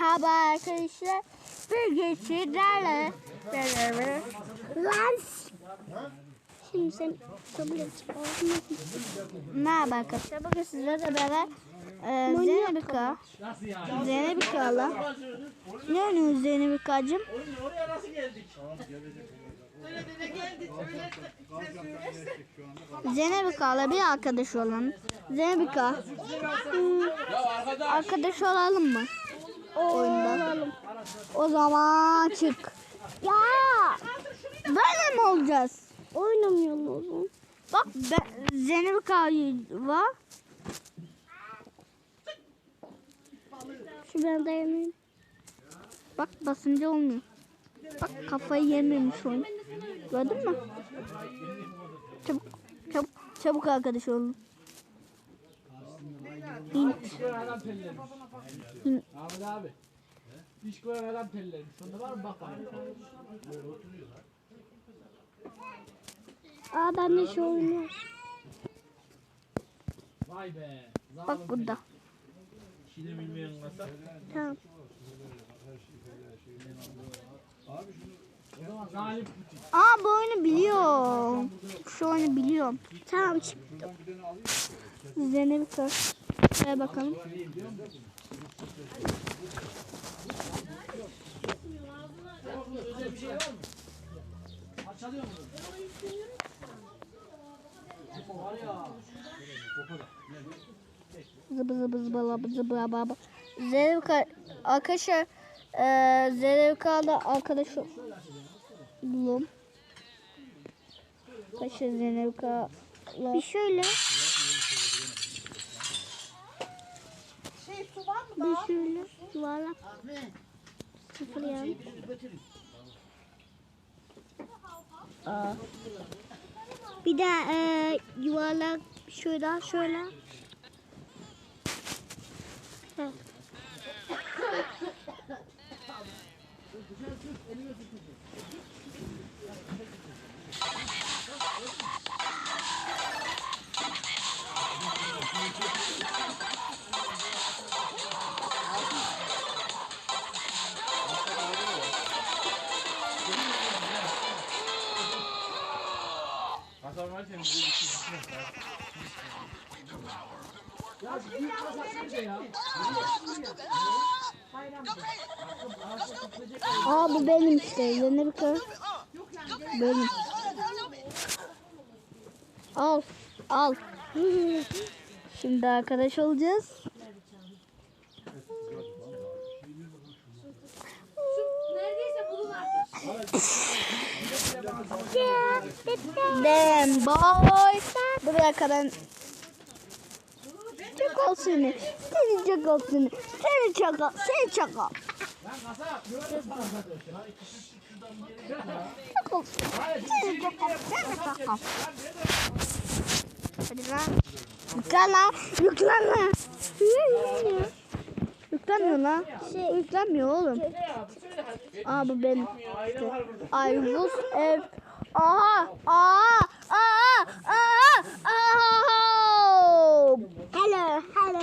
Merhaba arkadaşlar. Bugün sizlerle beraber Lan Şimdi sen kabul et. Merhaba arkadaşlar. Bugün sizlerle beraber e, Zeynep Ika. Zeynep İka'la. Ne oynuyoruz Zeynep İka'cığım? Oraya nasıl geldik? Zeynep İka'la bir arkadaş olalım. Zeynep İka. Hmm, arkadaş olalım mı? Oyunda. O zaman çık. Ya böyle mi olacağız? Oynamayalım o zaman. Bak ben, Zeynep İka var. Şu ben dayanayım. Bak basınca olmuyor. Bak kafayı yememiş oyun. Gördün mü? Çabuk, çabuk, çabuk arkadaş olun. Adam pellemiş. Hint. Ahmet abi. Diş gören adam pellemiş. Sonunda var mı bakalım. Aa ben de şey oynuyorum. Vay be. Bak burada. İşini bilmeyen kasa. Tamam. O zaman galip butik. Aa bu oyunu biliyorum. Şu oyunu biliyorum. Tamam çıktım. Bakalım. Özel bir mu? Var ya. Zıbı zıbı zıbı zıbı zıbı. Zerevka arkadaşlar eee Zerevka'da arkadaş bulalım. Arkadaşlar Zerevka'la bir şöyle Şey su var mı bir şöyle yuvarlak sıfır yani. Aa. Bir de eee yuvarlak şöyle şöyle. Heh. Benim işte. Kız. Benim. Al. Al. Şimdi arkadaş olacağız. Damn boy. Buraya kadar Çakal seni. Seni çakal seni. Seni ya. Çakal. Seni çakal. Hadi lan. Yüklen lan. Yüklen lan. Yüklenmiyor lan. Şey yüklenmiyor oğlum. Aa bu benim. Burada. Ayvuz ev. Aha. Aha. Aha. Aha. Aha. Hello. Hello.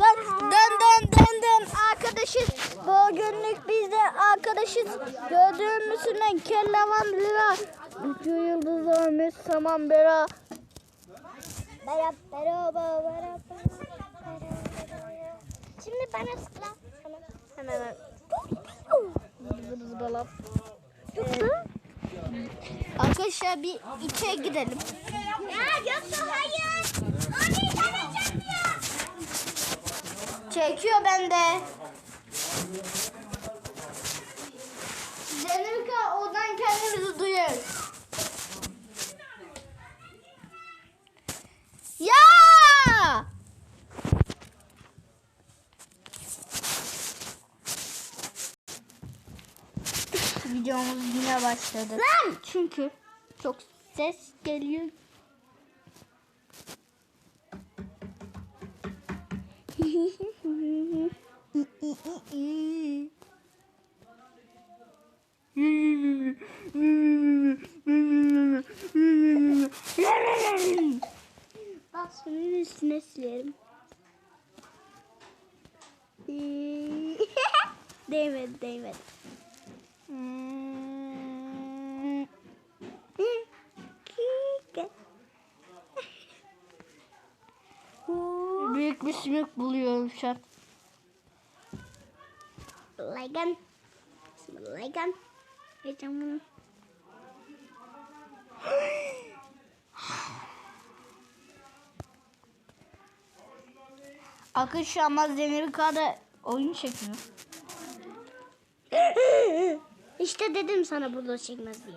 Dön dön dön dön dön. Arkadaşız. Bugünlük biz de arkadaşız. Gördüğümüzünden kelle vandırlar. Üçü yıldız olmuş saman bera. Bera bera bera bera Şimdi bana sıkla. Hemen. Hemen. Zıbı zıbalap. Tuttu. Arkadaşlar bir içe gidelim. Ya yoksa hayır. Abi sana çekiyor. Çekiyor bende. Oradan kendimizi duyuyoruz. Ya! Videomuz yine başladı. Lan! Çünkü çok ses geliyor. Bak şunun üstüne silerim. değmedi değmedi. Büyük bir sümük buluyorum şu an. Legan. Legan. Heyecan bunu. Akın şu an Demir Kağı'da oyun çekiyor. İşte dedim sana burada çekmez diye.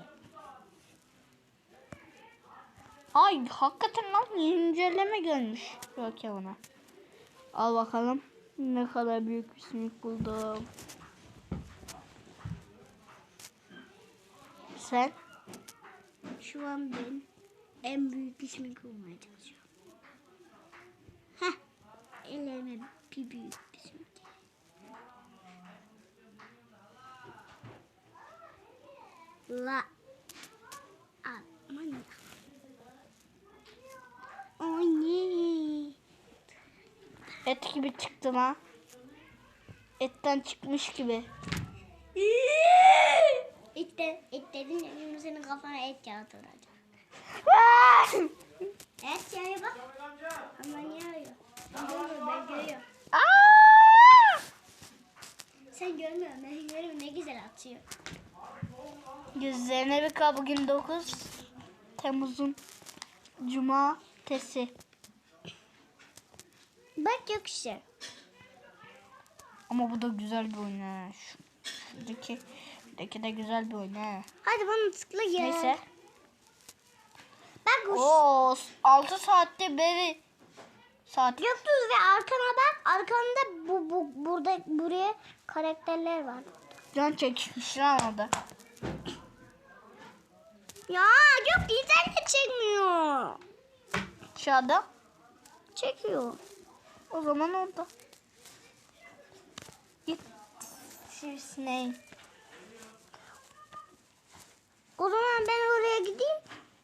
Ay hakikaten lan inceleme gelmiş. Yok ya buna. Al bakalım. Ne kadar büyük bir sümük buldum. Sen? Şu an ben en büyük ismi bulmaya çalışıyorum. Heh. Ellerime bir büyük ismi. La. Aman ya. Oh yeah. Et gibi çıktın ha. Etten çıkmış gibi. İt, it dedin şimdi senin kafana et yağdıracak. Et yağıyor bak. Aman yağıyor. Ben görmüyorum ben görüyorum. Sen görmüyorsun ben görüyorum ne güzel atıyor. Gözlerine bir kal bugün 9 Temmuz'un Cumartesi. Bak yok işte. Ama bu da güzel bir oyun şuradaki, şuradaki de güzel bir oyun ha. Hadi bana tıkla ya. Neyse. Bak o Oo, 6 saatte beri saat. Göktüz ve arkana bak. Arkanda bu, bu burada buraya karakterler var. Can çekmiş lan orada. Ya Gök internet çekmiyor. Aşağıda. Çekiyor. O zaman orada. Git. Sivrisineğin. O zaman ben oraya gideyim.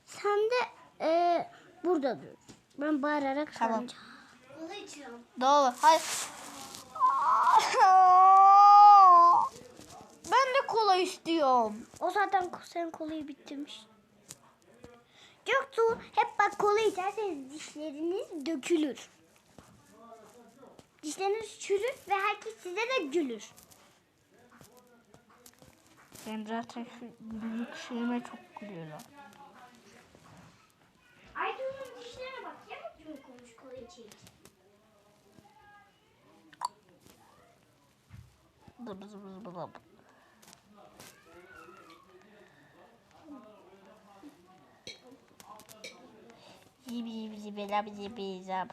Sen de e, burada dur. Ben bağırarak Tamam. saracağım. Kola içiyorum. Doğru. Hayır. Ben de kola istiyorum. O zaten sen kolayı bitirmiş. Göktuğ hep bak kola içerseniz dişleriniz dökülür. Dişleriniz çürür ve herkes size de gülür. Benim zaten şu büyük şeyime çok gülüyorlar. Aytun'un dişlerine bak. Ya çok olmuş kola içeyince. Zıbı zıbı zıbı zıbı. Zibi zibi labi zibi zab.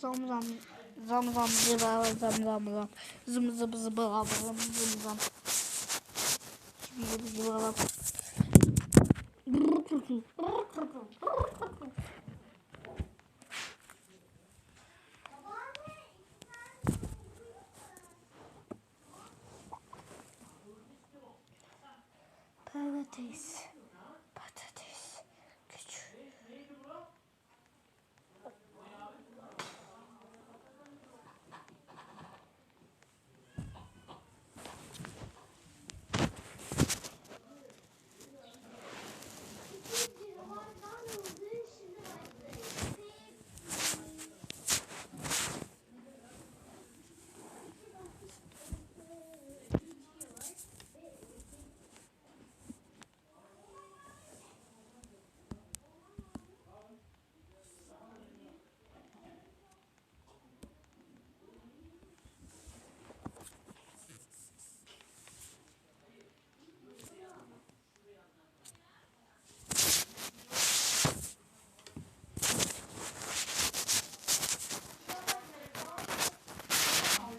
Zam zam zam zam zam zam zam zım zıbı zıbı zam zam zım zam. Zibi zibi zibi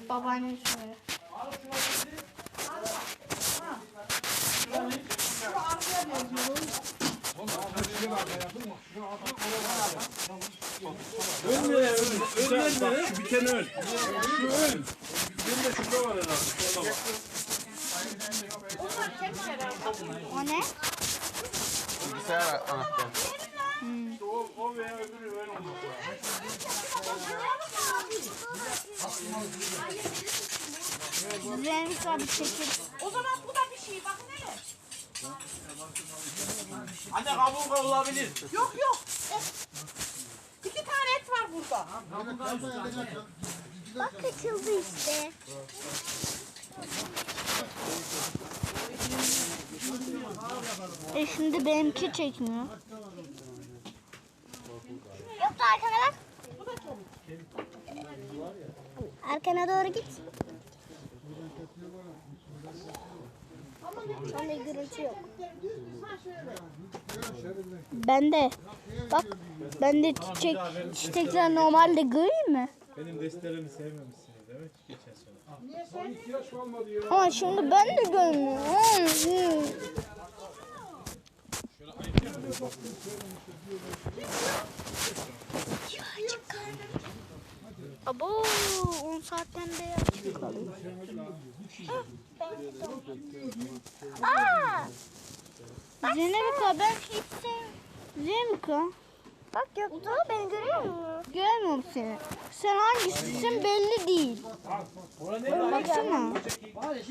Babaannem söyle. Ölme ya öl. Ölmez mi? Şu bir tane öl. Şu öl. Benim de şurada var herhalde. Şurada var. O ne? Bilgisayar anahtarı. O, o veya öbürü öyle olması Zeynep abi çekil. O zaman bu da bir şey. Bakın hele. Anne kaburga olabilir. Yok yok. İki tane et var burada. Bak kaçıldı işte. E şimdi benimki çekmiyor. Yoktu arkana bak. Arkana doğru git. Bende gürültü yok. Bende. Bak bende çiçek çiçekler normalde gri mi? Benim destelerimi sevmemişsiniz demek ki geçen sene. Ama şimdi ben de görmüyorum. Abo 10 saatten de açık kalıyor. Aa! Zeynep'e ben hiç. Zeynep'e Bak yoktu. Beni görüyor musun? görmüyorum seni. Sen hangisisin belli değil. Baksana.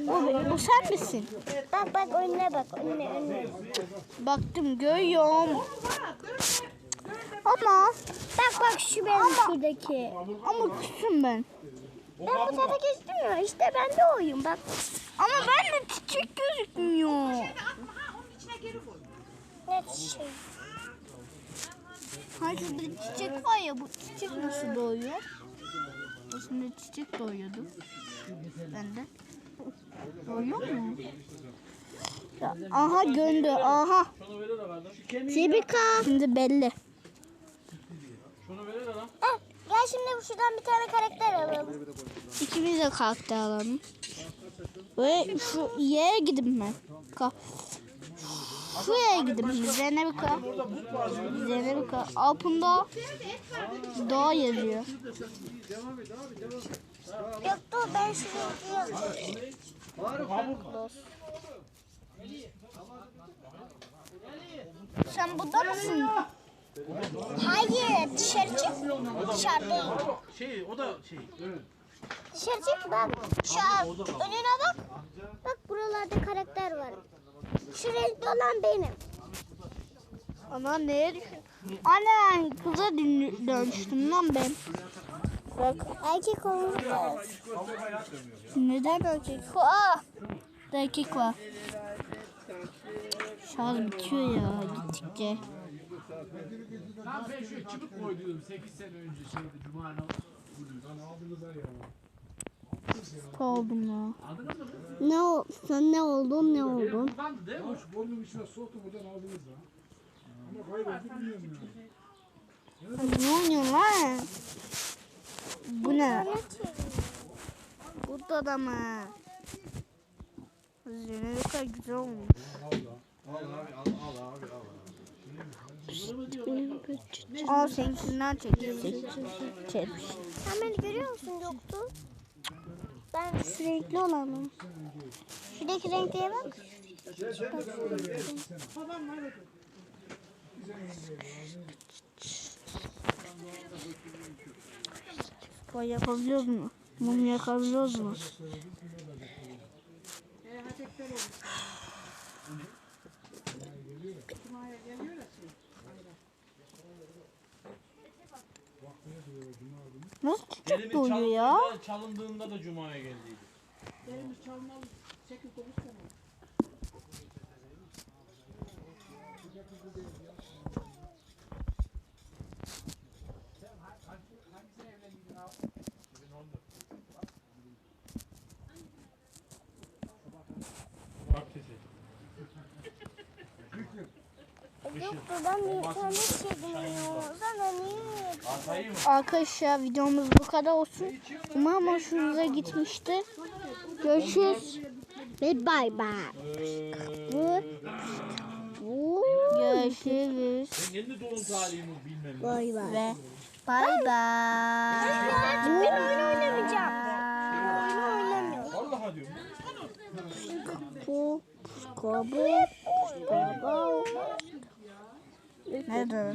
O, o sen misin? Bak bak önüne bak. Önüne önüne. Baktım görüyorum. Ama Bak bak şu benim şuradaki. ama küsüm ben. Ben bu tarafa geçtim ya. İşte ben de oyum bak. Ama ben de çiçek gözükmüyor. Atma ha onun içine geri koy. Ne şey. Hayır şurada çiçek var ya bu çiçek nasıl doğuyor? Aslında çiçek doğuyordu. Bende. Doğuyor mu? Ya, aha göndü aha. Sibika. Şimdi belli. Şunu verir lan. Heh, gel şimdi şuradan bir tane karakter alalım. İkimiz de kalktı alalım. Ve şu yere gidin ben. Ka Şuraya gidin. Zeynep'e Zeynep'e altında doğa yazıyor. Yoktu ben şuraya yazayım. Sen burada mısın? Hayır dışarı çık. Dışarı değil. Şey o da şey. Dışarı çık bak. Şu an önüne bak. Bak buralarda karakter var. Şu renkli olan benim. Ana neye düşün? Ana kıza dön- dönüştüm lan ben. Bak Erkek olmuş. neden erkek? Aa! Erkek var. Şarj bitiyor ya gittikçe. Lan ben şu çubuk koyduydum 8 sene önce şeydi Cuma'nın. Kaldım ya. Anladın mı? Ne o? Sen ne oldun ne oldun? Buradandı değil mi? Burnun içine soktu buradan aldınız ha. Ama kayboldu bilmiyorum ya. Ne oynuyorsun lan? Bu ne? Bu da mı? Zine ne kadar güzel olmuş. Al seninkinden çekilsin. Çekmiş. Sen beni görüyor musun yoktu? Ben Şu renkli olanı. şuradaki renklere bak. Spor yapabiliyoruz mu? Mum yakabiliyoruz mu? Nasıl çiçek doluyor ya? çalındığında, da Cuma'ya geldiydi. Cumartesi. İnternet? Arkadaşlar videomuz bu kadar olsun. Umarım hoşunuza gitmiştir. Görüşürüz. Ve bay bay. Görüşürüz. Ben kendi doğum tarihimi bilmem. Bay bay. Ve bay bay. Ben oyun oynamayacağım. Oyun oynamıyorum. Vallahi diyorum. Bu kabuk. Kabuk. Ne de